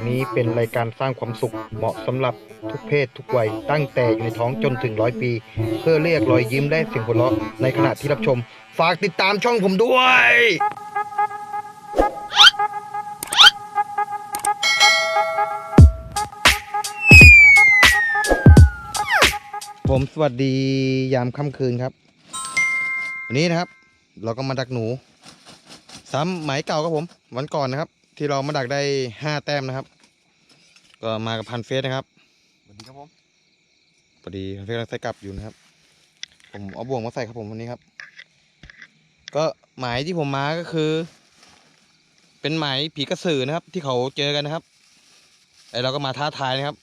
ไปนี้เป็นรายการสร้างความสุขเหมาะสำหรับทุกเพศทุกวัย ตั้งแต่อยู่ในท้องจนถึงร้อยปี เพื่อเรียกรอยยิ้มและเสียงหัวเราะในขณะที่รับชม ฝากติดตามช่องผมด้วย ผมสวัสดียามค่ำคืนครับ วันนี้นะครับ เราก็มาดักหนูซ้ำหมายเก่าครับผม วันก่อนนะครับ ที่เรามาดักได้ห้าแต้มนะครับ ก็มากับพันเฟสนะครับสวัสดีครับผมพอดีพันเฟสกำลังใส่กลับอยู่นะครับ ผมเอาบ่วงมาใส่ครับผมวันนี้ครับ ก็หมายที่ผมมาก็คือ เป็นหมายผีกระสือนะครับ ที่เขาเจอกันนะครับไอเราก็มาท้าทายนะครับ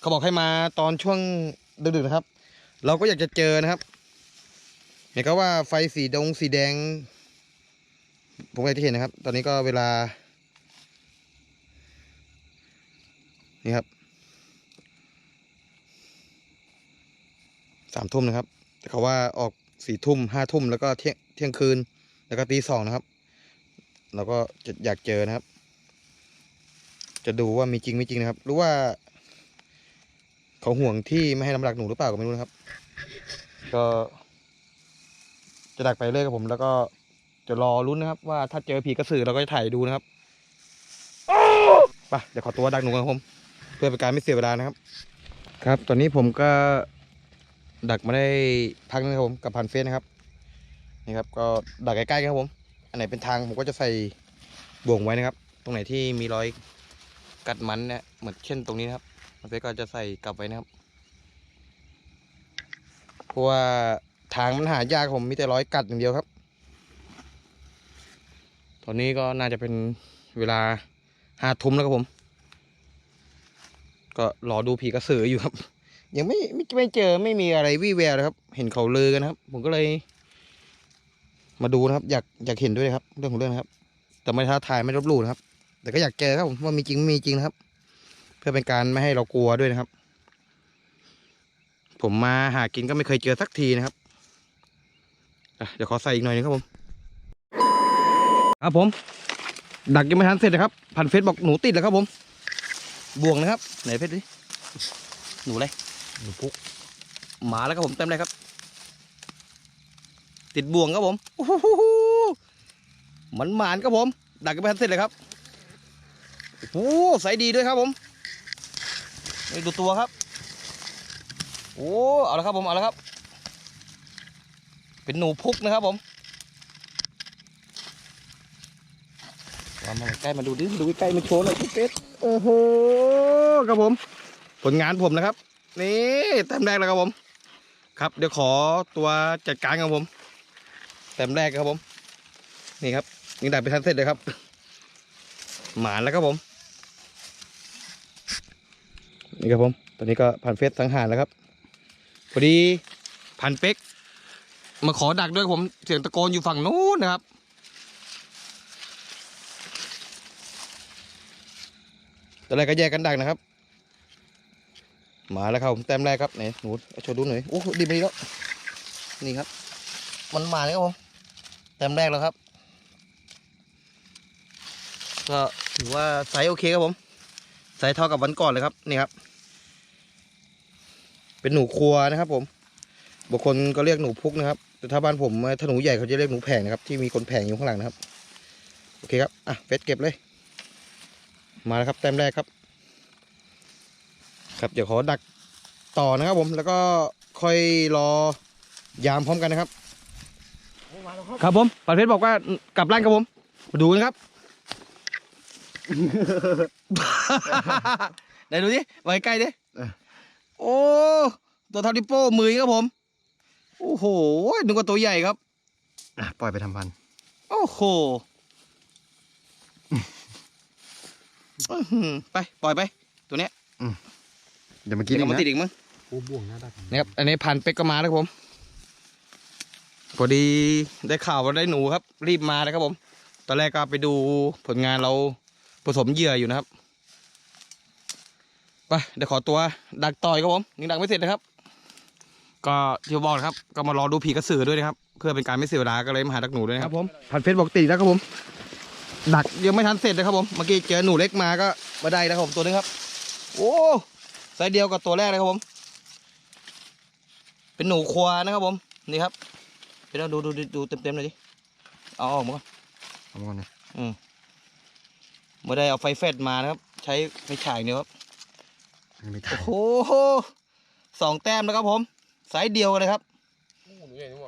เขาบอกให้มาตอนช่วงดึกๆนะครับ เราก็อยากจะเจอนะครับเห็นก็ว่าไฟสีดงสีแดง ผมก็จะเห็นนะครับ ตอนนี้ก็เวลา นี่ครับสามทุ่มนะครับ แต่เขาว่าออกสี่ทุ่มห้าทุ่มแล้วก็เที่ยงเที่ยงคืน แล้วก็ตีสองนะครับ เราก็จะอยากเจอนะครับ จะดูว่ามีจริงไม่จริงนะครับ หรือว่า เขาห่วงที่ไม่ให้น้ำหนักหนูหรือเปล่าก็ไม่รู้นะครับ ก็จะดักไปเรื่อยครับผม แล้วก็จะรอรุ้นนะครับ ว่าถ้าเจอผีกระสือเราก็จะถ่ายดูนะครับไปเดี๋ยวขอตัวดักหนูกันครับผม พื่อเป็นการไม่เสียเวลานะครับ ครับ ตอนนี้ผมก็ดักมาได้พักนึงครับผมกับพันเฟสนะครับนี่ครับ ก็ดักใกล้ๆครับผม อันไหนเป็นทางผมก็จะใส่บ่วงไว้นะครับ ตรงไหนที่มีรอยกัดมันเนี่ยเหมือนเช่นตรงนี้นะครับพันเฟสก็จะใส่กลับไว้นะครับเพราะว่าทางมันหายากผมมีแต่รอยกัดอย่างเดียวครับ ตอนนี้ก็น่าจะเป็นเวลาห้าทุ่มแล้วครับผม ก็รอดูผีกระสืออยู่ครับ ยังไม่ไม่ไม่เจอไม่มีอะไรวี่แววเลยครับ เห็นเขาเลือกันครับ ผมก็เลย มาดูนะครับ อยากอยากเห็นด้วยครับ เรื่องของเรื่องนะครับ แต่ไม่ท้าทายไม่ลบหลู่นะครับ แต่ก็อยากเจอครับผมว่ามีจริงไม่มีจริงนะครับ เพื่อเป็นการไม่ให้เรากลัวด้วยนะครับ ผมมาหากินก็ไม่เคยเจอสักทีนะครับเดี๋ยวขอใส่อีกหน่อยนึงครับผมครับผม ดักยังไม่ทันเสร็จนะครับ พันเฟซบอกหนูติดแล้วครับผม บ่วงนะครับ ไหนเพชรดิหนูอะไรหนูพุกหมาแล้วครับผมเต็มเลยครับ ติดบ่วงครับผมโอ้โหมันหมานครับผม ดักยังไม่ทันเสร็จเลยครับโอ้โหใสดีด้วยครับผมนี่ดูตัวครับ โอ้เอาละครับผมเอาละครับ เป็นหนูพุกนะครับผมมามาใกล้มาดูดิดูใกล้ๆมาโชว์หน่อยพี่เป็ด โอ้โหครับผม ผลงานผมนะครับ นี่แต้มแรกแล้วครับผม ครับเดี๋ยวขอตัวจัดการครับผมแต้มแรกครับผม นี่ครับยังได้ไปทันเสร็จเลยครับ หมานแล้วครับผมนี่ครับผมตอนนี้ก็ผ่านเฟสสังหารแล้วครับพอดีพันเป็กมาขอดักด้วยผมเสียงตะโกนอยู่ฝั่งนู้นนะครับ ต่อะไรก็แยกกันดักนะครับ มาแล้วครับผมแต้มแรกครับไหนหนูโชว์ดูหน่อยโอ้ดีไปดีแล้วนี่ครับ มันมาแล้วครับผมแต้มแรกแล้วครับ ก็ถือว่าไซส์โอเคครับผมไซส์เท่ากับวันก่อนเลยครับนี่ครับ เป็นหนูครัวนะครับ ผมบางคนก็เรียกหนูพุกนะครับ แต่ถ้าบ้านผมถ้าหนูใหญ่เขาจะเรียกหนูแผงนะครับ ที่มีคนแผงอยู่ข้างหลังนะครับ โอเคครับ อะเฟสเก็บเลย มาแล้วครับแต้มแรกครับ ครับเดี๋ยวขอดักต่อนะครับผมแล้วก็ค่อยรอยามพร้อมกันนะครับ ครับผมปานเพชรบอกว่ากลับร้านครับผมมาดูกันครับ ไหนดูดิไว้ใกล้ดิโอ้ตัวเท่าดิโป้มือครับผม โอ้โหนึกว่าตัวใหญ่ครับอะปล่อยไปทำพันธุ์โอ้โห อื้อหือไปปล่อยไป ตัวเนี้ยเดี๋ยวเมื่อกี้เดี๋ยวนี่มานะติดอีกมั้งโอ้บ่วงหน้าดักนะครับอันนี้พันเป็กก็มาแล้วครับผมพอดีได้ข่าวว่าได้หนูครับ รีบมาเลยครับผม ตอนแรกก็ไปดูผลงานเราผสมเหยื่ออยู่นะครับไปเดี๋ยวขอตัวดักต่อยครับผมยังดักไม่เสร็จนะครับ ก็ที่ผมบอกนะครับ ก็มารอดูผีกระสือด้วยนะครับ เพื่อเป็นการไม่เสียเวลาก็เลยมาหาดักหนูด้วยนะครับผมพันเฟซบอกติดแล้วครับผม ดักยังไม่ทันเสร็จเลยครับผมเมื่อกี้เจอหนูเล็กมาก็มาได้แล้วครับผมตัวนึงครับ โอ้ไซส์เดียวกับตัวแรกเลยครับผม เป็นหนูควานะครับผมนี่ครับเดี๋ยวเราดูดูดูดูเต็มเต็มๆเลยดิเอาออกมาก่อนเอามาก่อนนะอืมไม่ได้เอาไฟแฟลชมานะครับ ใช้ไฟฉายเนี่ยครับยังไม่ถ่ายโอ้โหสองแต้มนะครับผมไซส์เดียวกันเลยครับ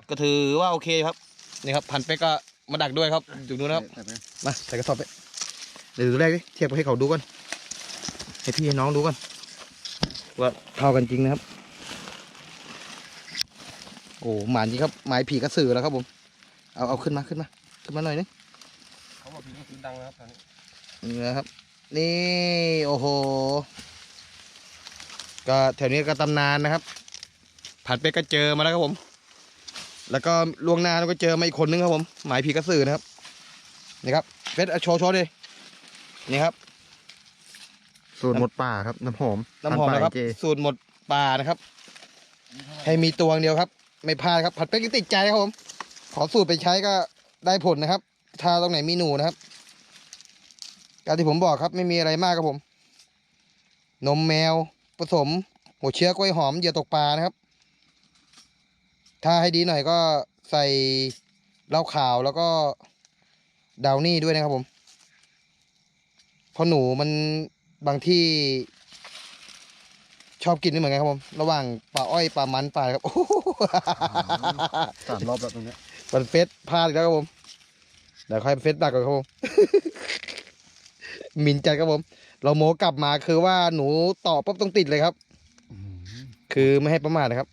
ก็ถือว่าโอเคครับนี่ครับพันเป๊กก็ มาดักด้วยครับอยู่นู้นนะครับใส่ไปมาใส่กระสอบไปเดี๋ยวดูแรกดิเทียบไปให้เขาดูก่อนให้พี่ให้น้องดูก่อนว่าเท่ากันจริงนะครับ โอ้หมานจริงครับหมายผีกระสือแล้วครับผมเอาเอาขึ้นมาขึ้นมาขึ้นมาหน่อยนึงเขาบอกพี่ก็คือดังนะครับตอนนี้นี่นะครับ นี่โอ้โหก็แถวนี้ก็ตำนานนะครับ ผัดเป็กก็เจอมาแล้วครับผม แล้วก็ล่วงหน้าเราก็เจอมาอีกคนนึงครับผมหมายผีกระสือนะครับนี่ครับเฟสเอาโชว์โชว์ดินี่ครับ สูตรหมดป่าครับ น้ำหอมน้ำหอมพันะครับเจสูตรหมดป่านะครับ ให้มีตัวอย่างเดียวครับ ไม่พลาดครับ ผัดเป็กยังติดใจครับผม ขอสูตรไปใช้ก็ได้ผลนะครับ ถ้าตรงไหนมีหนูนะครับการที่ผมบอกครับไม่มีอะไรมากครับผม นมแมวผสมหัวเชื้อกล้วยหอมเหยื่อตกปลานะครับ ถ้าให้ดีหน่อยก็ใส่เหล้าขาวแล้วก็ดาวนี่ด้วยนะครับผมเพราะหนูมันบางที่ชอบกินไม่เหมือนกันครับผม ระหว่างปลาอ้อยปลามันปลาครับโอ้โหสามรอบแล้วตรงเนี้ยมันเฟสพลาดอีกแล้วครับผมเดี๋ยวค่อยเฟสดักก่อนครับผมหมินจัดครับผม เราโมกลับมาคือว่าหนูต่อปุ๊บต้องติดเลยครับอื้อหือคือไม่ให้ประมาทนะครับ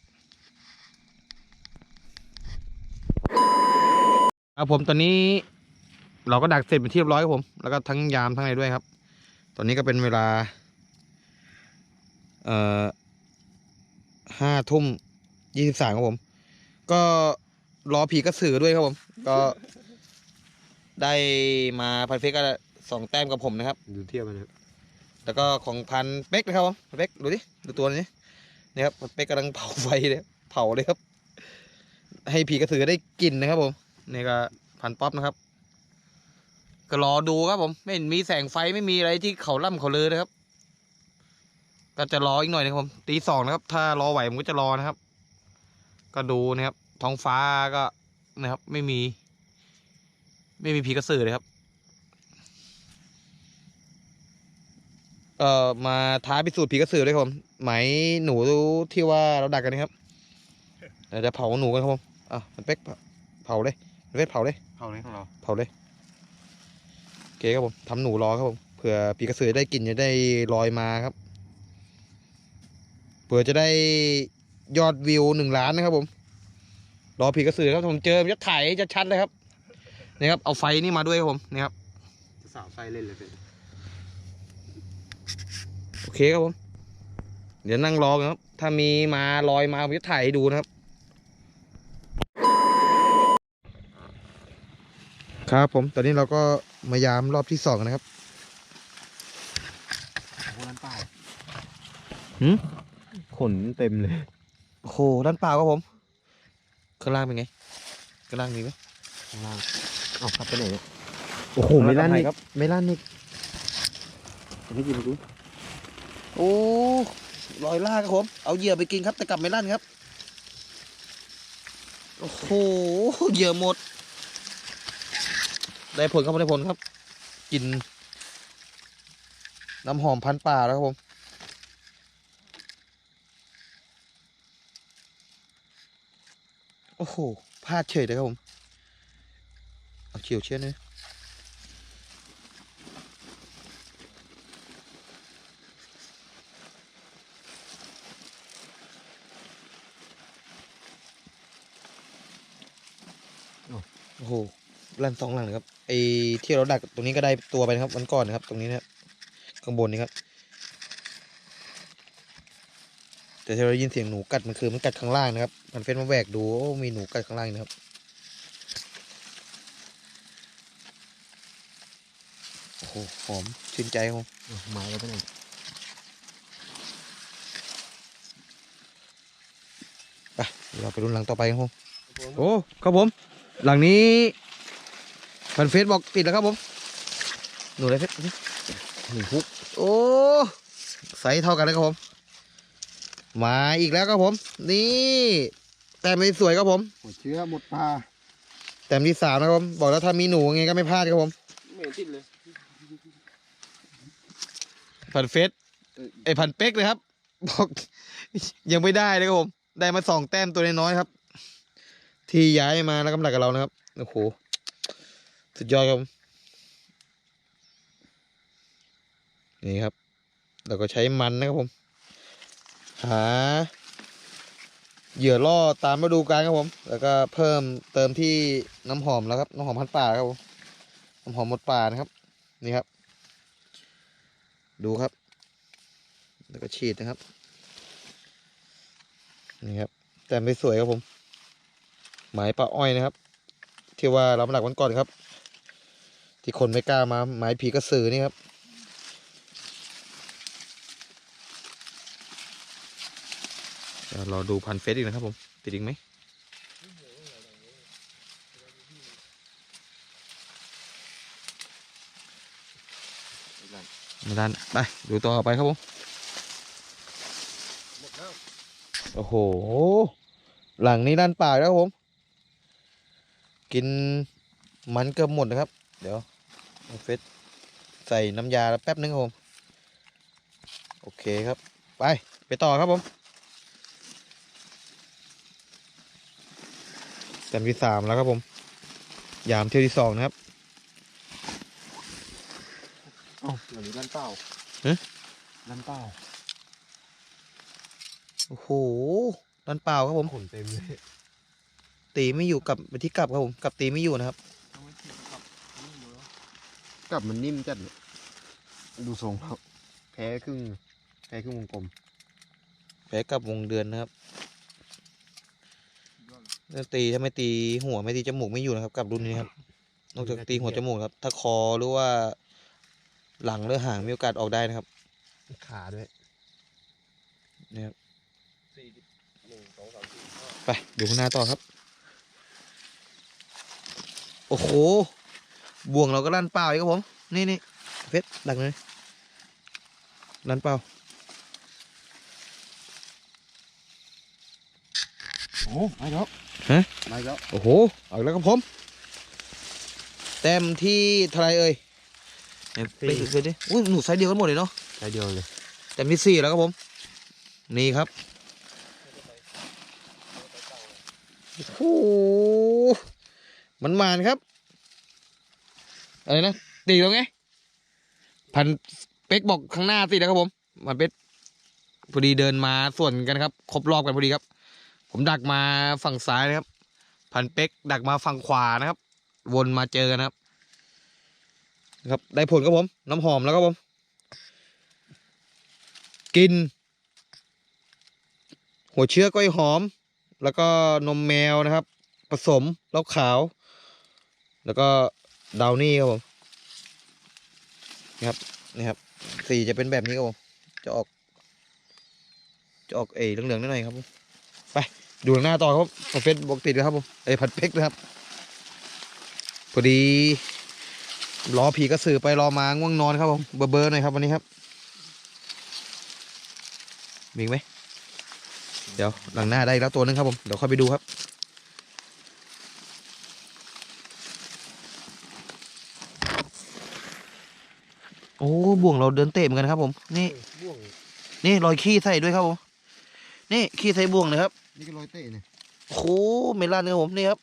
ครับผมตอนนี้เราก็ดักเสร็จเป็นที่เรียบร้อยครับผม แล้วก็ทั้งยามทั้งอะไรด้วยครับ ตอนนี้ก็เป็นเวลา เอ่อห้าทุ่มยี่สิบสามครับผม ก็รอผีกระสือด้วยครับผม ก็ได้มาพันเฟกก็สองแต้มกับผมนะครับ ดูเทียบกันนะครับแล้วก็ของพันเป๊กนะครับผมพันเป๊กดูดิดูตัวนี้นี่ครับพันเป๊กกำลังเผาไฟเลยเผาเลยครับ ให้ผีกระสือได้กลิ่นนะครับผม นี่ก็พันป๊อปนะครับ ก็รอดูครับผม ไม่เห็นมีแสงไฟไม่มีอะไรที่เขาล่ำเขาเลยนะครับ ก็จะรออีกหน่อยนะครับผมตีสองนะครับ ถ้ารอไหวผมก็จะรอนะครับ ก็ดูนะครับ ท้องฟ้าก็นะครับ ไม่มี ไม่มีผีกระสือเลยครับเอ่อมาท้าพิสูจน์ผีกระสือด้วยครับผมไหมหนูที่ว่าเราดักกันนะครับเดี๋ยวจะเผาหนูกันครับผมอะมันเป๊กเผาเผา เลยมันเป๊กเผาเลยเท่านี้ของเรา เผาเลยโอเคครับผมทำหนูรอครับผมเผื่อผีกระสือได้กลินจะได้ลอยมาครับ เผื่อจะได้ยอดวิวหนึ่งล้านนะครับผม รอผีกระสือครับผมเจอมันจะถ่ายให้ชัดๆเลยครับนี่ครับ เอาไฟนี่มาด้วยครับผมนี่ครับสาวไส้เล่นเลยเป็นโอเคครับผม เดี๋ยวนั่งรอกันครับ ถ้ามีมาลอยมาผมจะถ่ายให้ดูนะครับ ครับผม ตอนนี้เราก็มายามรอบที่สองนะครับโอ้ร้านเปล่าหืมขนเต็มเลยโอ้โหด้านเปล่าครับผม ข้างล่างเป็นไง ข้างล่างมีไหมข้างล่างเอ้าขับไปไหนเนี่ยโอ้โหไม่ไม่ลั่ลั่นนอีนี่กครับไม่ลั่นนี่ให้กินดูโอ้ลอยล่ากครับผม เอาเหยื่อไปกินครับแต่กลับไม่ลั่นครับ โอ้โหเหยื่อหมด ได้ผลครับได้ผลครับกินน้ำหอมพันป่าแล้วครับผมโอ้โหพลาดเฉยเลยครับผมเอาเฉียวเชี่ยนะโอ้โหลั่นสองหลังเลยครับ ไอ้ที่เราดักตรงนี้ก็ได้ตัวไปนะครับวันก่อนนะครับ ตรงนี้นะครับข้างบนนี้ครับ แต่ที่เราได้ยินเสียงหนูกัดมันคือมันกัดข้างล่างนะครับ มันเฟ้นมาแหวกดูโอ้มีหนูกัดข้างล่างนะครับโอ้โหหอมชื่นใจครับผมเอาไม้แล้วไปไหนไปเดี๋ยวเราไปรุ่นหลังต่อไปครับผมโอ้ครับผม หลังนี้ มันเฟซบอกติดแล้วครับผมหนูอะไรเฟซหนึ่งพุกโอ้ไซส์เท่ากันเลยครับผม มาอีกแล้วครับผม นี่ แต้มที่สวยครับผมหัวเชื้อหมดปลาแต้มที่สามนะครับผมบอกแล้วถ้ามีหนูยังไงก็ไม่พลาดครับผมไม่เห็นติดเลยพันเฟสไอยพันเป๊กเลยครับ บอก ยังไม่ได้เลยครับผม ได้มาสองแต้มตัวน้อยๆครับ ที่ย้ายมาแล้วกำลังกับเรานะครับโอ้โห สุดยอดครับนี่ครับเราก็ใช้มันนะครับผม หา เหยื่อล่อตามฤดูกาลครับผม แล้วก็เพิ่มเติมที่น้ำหอมแล้วครับ น้ำหอมพันป่าครับผมน้ำหอมหมดป่านะครับ นี่ครับ ดูครับ แล้วก็ฉีดนะครับ นี่ครับ แต่ไม่สวยครับผม หมายปลาอ้อยนะครับ ที่ว่าเรามาหลักวันก่อนครับ ที่คนไม่กล้ามาหมายผีกระสือนี่ครับ เดี๋ยวรอดูพันเฟสอีกนะครับผม ติดอีกไหมไม่ทันไป ดูต่อไปครับผม โอ้โห หลังนี้ด้านป่าแล้วครับผม กินมันเกือบหมดนะครับ เดี๋ยวเอาเฟสใส่น้ำยาแล้วแป๊บนึงครับผม โอเคครับ ไป ไปต่อครับผมแต้มที่สามแล้วครับผม ยามเที่ยวที่สองนะครับเอ้าเหล่านี้ลั่นเปล่าฮะลั่นเปล่าโอ้โหดันเปล่าครับผมขนเต็มเลยตีไม่อยู่กลับไปที่กลับครับผม กลับตีไม่อยู่นะครับ กลับมันนิ่มจัดเลยดูทรงแล้วแพ้ครึ่งแพ้ครึ่งวงกลม แพ้กลับวงเดือนนะครับถ้าตีถ้าไม่ตีหัวไม่ตีจมูกไม่อยู่นะครับ กับรุ่นนี้ครับ นอกจากตีหัวจมูกครับ ถ้าคอหรือว่า หลังหรือหางมีโอกาสออกได้นะครับ ขาด้วยนี่ครับสี่สิบหนึ่งสองสามสี่ห้าไปดูข้างหน้าต่อครับ โอ้โห บ่วงเราก็ลั่นเปล่าอีกครับผม นี่นี่เพชรดักเลยลั่นเปล่าโอ้ไม่แล้วฮะไม่แล้วโอ้โหเอาอีกแล้วครับผมแต้มที่เทลายเอ่ยเนี่ยไปดูดิอุ้ยหนูไซส์เดียวกันหมดเลยเนาะใช้เดียวเลยแต้มที่สี่แล้วครับผม นี่ครับโอ้โหมันมานครับ อะไรนะตีแล้วไงพันเป๊กบอกข้างหน้าติดแล้วครับผมมันเป็ดพอดีเดินมาส่วนกันครับ ครบรอบกันพอดีครับ ผมดักมาฝั่งซ้ายนะครับ พันเป๊กดักมาฝั่งขวานะครับ วนมาเจอกันนะครับนะครับได้ผลครับผม น้ำหอมแล้วครับผม กิน หัวเชื้อก้อยหอม แล้วก็นมแมวนะครับ ผสมเหล้าขาว แล้วก็ ดาวนี่ครับผมนี่ครับนี่ครับสีจะเป็นแบบนี้ครับผมจะออก จะออกเอเหลืองๆนิดหน่อยครับผมไปดูหน้าต่อครับผมเฟซบอกติดนะครับผมไอ้ยผัดเพ็กนะครับพอดีรอผีกระสือไปรอมาง่วงนอนครับผมเบอร์เบอร์หน่อยครับวันนี้ครับมีไหมเดี๋ยวหลังหน้าได้อีกแล้วตัวหนึงครับผมเดี๋ยวค่อยไปดูครับ อ้บ่วงเราเดินเตะเหมือนกันครับผม นี่บ่วงนี่รอยขี้ใส่ด้วยครับผม นี่ขี้ใส่บ่วงเลยครับ นี่ก็รอยเตะเนี่ยโอ้โหเมลอนครับผมนี่ครับ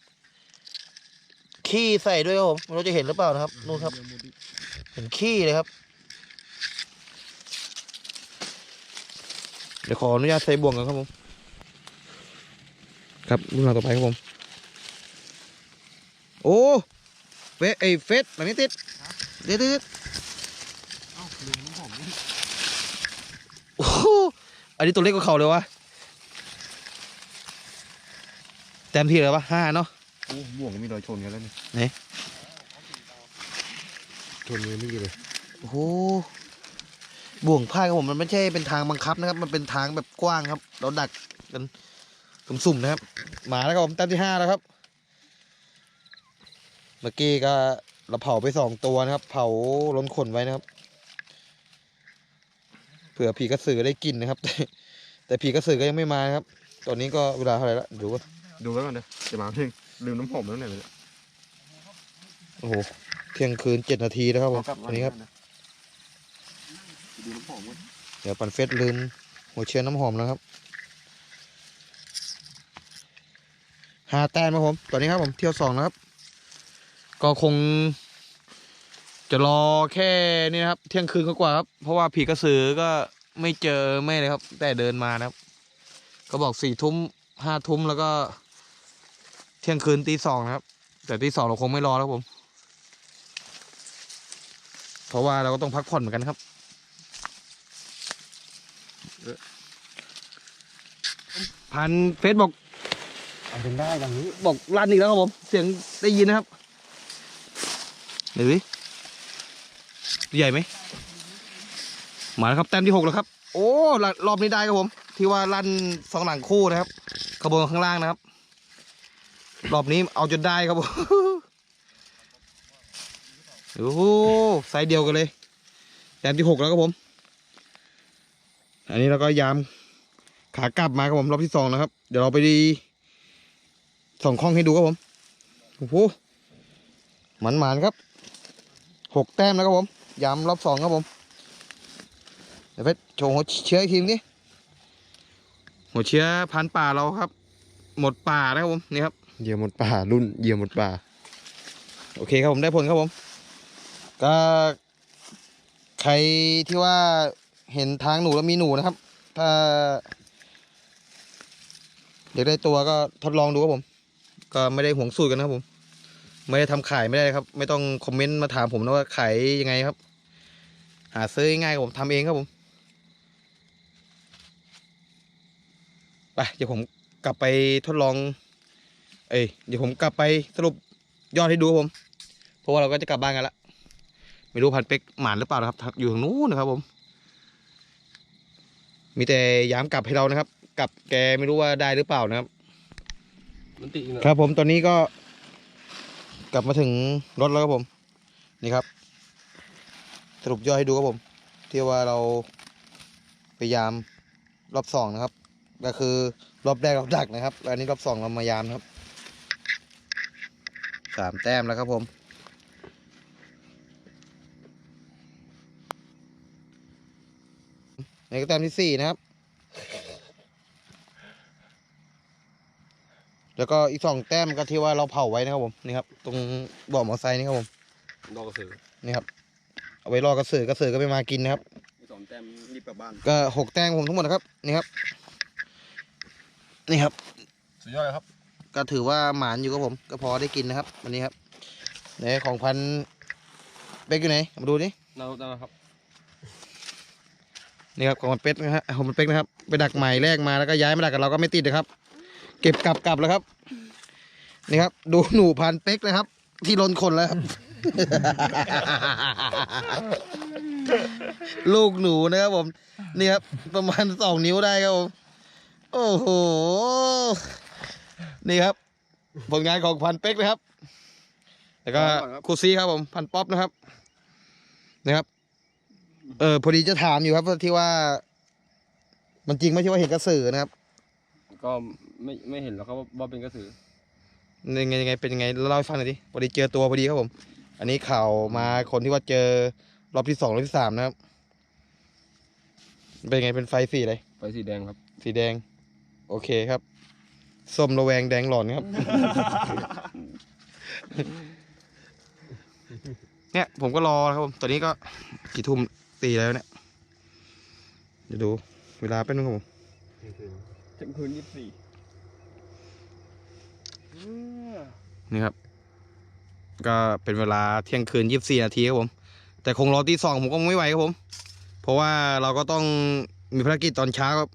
ขี้ใส่ด้วยครับผมไม่รู้จะเห็นหรือเปล่านะครับนู่นครับเดี๋ยวหมดอีกเห็นขี้เลยครับ เดี๋ยวขออนุญาตใส่บ่วงกันครับผม ครับรุ่นเราต่อไปครับผม โอ้เฟสไอยเฟสหลังนี้ติดเด็ดเด็ด อันนี้ตัวเล็กกว่าเขาเลยวะเต็มที่เลยวะห้าเนาะโอ้บ่วงมีรอยชนกันแล้วนี่ไหนชนเลยไม่ดีเลยโอ้โหบ่วงพายครัผมมันไม่ใช่เป็นทางบังคับนะครับ มันเป็นทางแบบกว้างครับ เราดักกันสุ่มๆนะครับ หมาแล้วครับผมต็มที่ห้าแล้วครับ เมื่อกี้ก็เราเผาไปสองตัวนะครับ เผาล้นขนไว้นะครับ เผื่อผีกระสือได้กินนะครับ แต่แต่ผีกระสือก็ยังไม่มานะครับ ตอนนี้ก็เวลาเท่าไหร่ละดูว่าดูไว้ก่อนเด้อจะมาถึงลืมน้ำหอมแล้วไหนเลยโอ้โหเที่ยงคืนเจ็ดนาทีแล้วครับผมอันนี้ครับดูน้ำหอมก่อนเดี๋ยวปันเฟสลืมหัวเชื้อน้ำหอมนะครับหาแต้มครับผมตอนนี้ครับผมเที่ยวสองนะครับ ก็คง จะรอแค่นี่นะครับ เที่ยงคืนกว่าๆครับ เพราะว่าผีกระสือก็ไม่เจอไม่เลยครับ แต่เดินมานะครับ ก็บอกสี่ทุ่มห้าทุ่มแล้วก็ เที่ยงคืนตีสองนะครับ แต่ตีสองเราคงไม่รอแล้วครับผม เพราะว่าเราก็ต้องพักผ่อนเหมือนกันครับพันเฟซบอกเอาเป็นได้อย่างนี้บอกลั่นอีกแล้วครับผม เสียงได้ยินนะครับเดี๋ยวดิ ใหญ่ไหมมาแล้วครับแต้มที่หกแล้วครับ โอ้รอบนี้ได้ครับผม ที่ว่าลั่นสองหลังคู่นะครับขบวนข้างล่างนะครับ รอบนี้เอาจนได้ครับผมโอ้โหไซส์เดียวกันเลยแต้มที่หกแล้วครับผม อันนี้เราก็ยามขากลับมาครับผมรอบที่สองนะครับ เดี๋ยวเราไปดีส่องข้องให้ดูครับผมโอ้โหหมันหมานครับหกแต้มแล้วครับผม ย้ำรอบสองครับผม เดี๋ยวไปโชว์หัวเชื้ออีกทีนี้หัวเชื้อพันธุ์ป่าเราครับ หมดป่านะครับผมนี่ครับเหยี่ยมหมดป่ารุ่นเหยี่ยมหมดป่า โอเคครับผมได้ผลครับผม ก็ใครที่ว่าเห็นทางหนูแล้วมีหนูนะครับ ถ้าอยากได้ตัวก็ทดลองดูครับผม ก็ไม่ได้ห่วงสูตรกันนะครับผม ไม่ได้ทำขายไม่ได้ครับ ไม่ต้องคอมเมนต์มาถามผมนะว่าขายยังไงครับ หาซื้อง่ายๆครับผมทำเองครับผมไปเดี๋ยวผมกลับไปทดลอง เอ้ยเดี๋ยวผมกลับไปสรุปยอดให้ดูครับผม เพราะว่าเราก็จะกลับบ้านกันละไม่รู้พันเป็กหมานหรือเปล่านะครับ อยู่ทางนู้นนะครับผม มีแต่ย้ำกลับให้เรานะครับ กลับแกไม่รู้ว่าได้หรือเปล่านะครับมันติดครับผมตอนนี้ก็ กลับมาถึงรถแล้วครับผม นี่ครับ สรุปย่อดให้ดูครับผม ที่ว่าเราพยายามรอบสองนะครับ ก็คือรอบแรกเราดักนะครับแล้วอันนี้รอบสองเรามายามครับสามแต้มแล้วครับผม ในแต้มที่สี่นะครับ แล้วก็อีกสองแต้มก็ที่ว่าเราเผาไว้นะครับผมนี่ครับ ตรงบ่อมอเตอร์ไซค์นี่ครับผมดอกกระสือนี่ครับเอาไว้รอกระสือกระสือก็ไม่มากินนะครับสองแต้มรีบกลับบ้านก็หกแต้มผมทั้งหมดนะครับนี่ครับ นี่ครับสุดยอดเลยครับ ก็ถือว่าหมานอยู่ครับผม ก็พอได้กินนะครับวันนี้ครับไหนของพันเป๊กอยู่ไหนเอามาดูดิเราได้ครับนี่ครับของมันเป็ดนะฮะของมันเป็กนะครับ ไปดักใหม่แรกมาแล้วก็ย้ายมาดักกับเราก็ไม่ติดนะครับเก็บกลับกลับแล้วครับ นี่ครับ ดูหนูพันเป็กนะครับ ที่ลนคนแล้วครับ ลูกหนูนะครับผม นี่ครับ ประมาณสองนิ้วได้ครับผมโอ้โห นี่ครับ ผลงานของพันเป็กนะครับ แล้วก็ครูซีครับผมพันป๊อปนะครับ นะครับ เออพอดีจะถามอยู่ครับที่ว่า มันจริงไหม่ใช่ว่าเห็นกระสือนะครับ ก็ ไม่ไม่เห็นหรอกครับว่าว่าเป็นกระสือ ยังไงยังไงเป็นยังไงเล่าให้ฟังหน่อยดิพอดีเจอตัวพอดีครับผม อันนี้ข่าวมาคนที่ว่าเจอรอบที่สองรอบที่สามนะครับ เป็นไงเป็นไฟสีอะไรไฟสีแดงครับ สีแดง โอเคครับส้มระแวงแดงหลอนครับ เนี่ยผมก็รอนะครับผมตอนนี้ก็กี่ทุ่มตีแล้วเนี่ยเดี๋ยวดู เวลาเป็นงครับผม เที่ยงคืนยี่สิบสี่ นี่ครับ ก็เป็นเวลาเที่ยงคืนยี่สิบสี่นาทีครับผม แต่คงรอตีสองผมก็ไม่ไหวครับผม เพราะว่าเราก็ต้องมีภารกิจตอนเช้าครับ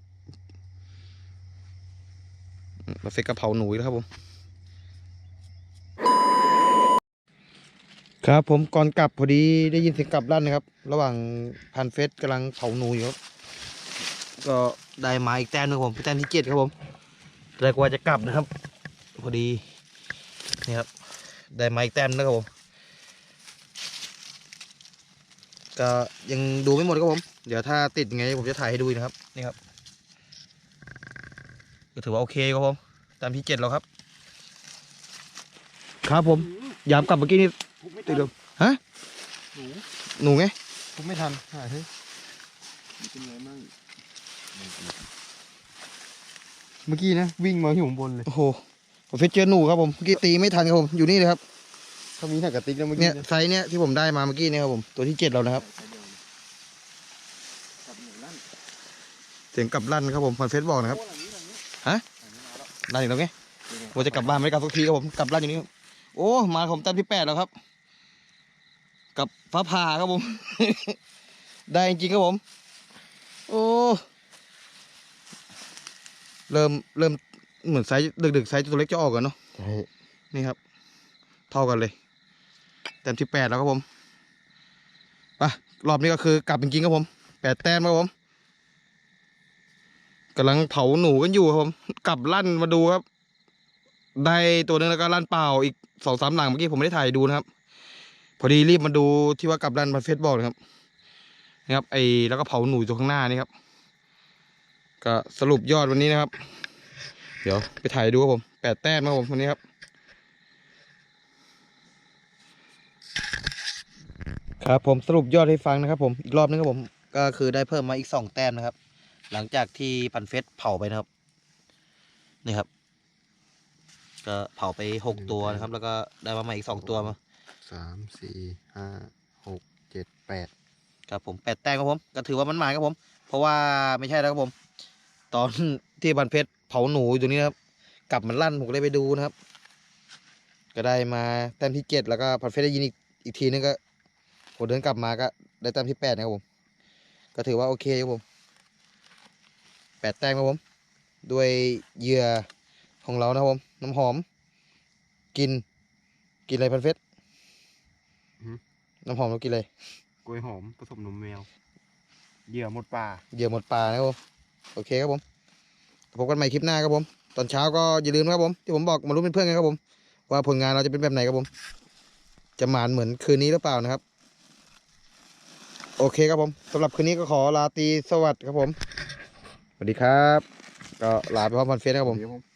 มาเฟกกระเพาหนูแล้วครับผม ครับผมก่อนกลับพอดีได้ยินเสียงกลับลั่นนะครับ ระหว่างพันเฟสกำลังเผาหนูอยู่ครับก็ได้มาอีกแต้มนึงผมแต้มที่เจ็ดครับผมแรกว่าจะกลับนะครับ พอดีนี่ครับได้มาอีกแต้มนึงครับผมก็ยังดูไม่หมดครับผม เดี๋ยวถ้าติดยังไงผมจะถ่ายให้ดูอีกนะครับ นี่ครับก็ถือว่าโอเคครับผมตามที่เจ็ดแล้วครับ ครับผม ยามกลับเมื่อกี้นี่ติดลมฮะหนูหนูไงผมไม่ทันหายเฮ้ยเป็นไงมั่งเมื่อกี้นะ วิ่งมาอยู่ข้างบนเลย โอ้โห ผมเฟซเจอหนูครับผมเมื่อกี้ตีไม่ทันครับผมอยู่นี่เลยครับถ้ามีหนักกระติกแล้วเมื่อเนี่กี้ยนะไซส์เนี่ยที่ผมได้มาเมื่อกี้เนี่ยครับผมตัวที่เจ็ดแล้วนะครับเสียงกลับลั่นครับผมพันเฟซบอกนะครับฮะลั่นอีกแล้วไงว่าจะกลับบ้านไม่ได้กลับสักทีครับผมกลับลั่นอย่างนี้ครับโอ้มาผมแต้มที่แปดแล้วครับ กับฟ้าผ่าครับผม ได้จริงๆครับผม โอ้เริ่มเริ่ม เหมือนไซส์ดึกๆไซส์ตัวเล็กจะออกกันเนาะใช่นี่ครับ เท่ากันเลยแต้มที่แปดแล้วครับผมไปรอบนี้ก็คือกลับจริงๆครับผมแปดแต้มครับผมกำลังเผาหนูกันอยู่ครับผม กลับลั่นมาดูครับ ได้ตัวหนึงแล้วก็ลั่นเปล่าอีกสองสามหลังเมื่อกี้ผมไม่ได้ถ่ายดูนะครับ พอดีรีบมาดูที่ว่ากลับลั่นมาเฟซบอกนะครับนะครับไอ้แล้วก็เผาหนูอยู่ข้างหน้านี่ครับ ก็สรุปยอดวันนี้นะครับ เดี๋ยวไปถ่ายดูครับผมแปดแต้มครับผมวันนี้ครับ ครับผมสรุปยอดให้ฟังนะครับผมอีกรอบนึงครับผมก็คือได้เพิ่มมาอีกสองแต้มนะครับ หลังจากที่พันเฟสเผาไปนะครับ นี่ครับ ก็เผาไปหกตัวนะครับ แล้วก็ได้มาใหม่อีกสองตัวมาสามสี่ห้าหกเจ็ดแปดครับผมแปดแต้มครับผม ก็ถือว่ามันหมายครับผม เพราะว่าไม่ใช่แล้วครับผม ตอนที่พันเพชร เผาหนูอยู่ตรงนี้นะครับ กลับมันลั่นผมก็เลยไปดูนะครับ ก็ได้มาแต้มที่เจ็ดแล้วก็พันเพชรได้ยินอีกอีกทีนึงก็ผมเดินกลับมาก็ได้แต้มที่แปดนะครับผม ก็ถือว่าโอเคครับผมแปดแต้มครับผม ด้วยเหยื่อของเรานะครับผม น้ำหอม กิน กินอะไรพันเพชรน้ำหอมเรากินอะไรกล้วยหอมผสมนมแมวเหยื่อหมดป่าเหยื่อหมดป่านะครับผม โอเคครับผม พบกันใหม่คลิปหน้าครับผม ตอนเช้าก็อย่าลืมครับผม ที่ผมบอกมารู้เป็นเพื่อนกันครับผม ว่าผลงานเราจะเป็นแบบไหนครับผม จะหมานเหมือนคืนนี้หรือเปล่านะครับ โอเคครับผมสำหรับคืนนี้ก็ขอลาตีสวัสดีครับผมสวัสดีครับ ก็ลาไปพร้อมพันเฟสครับผม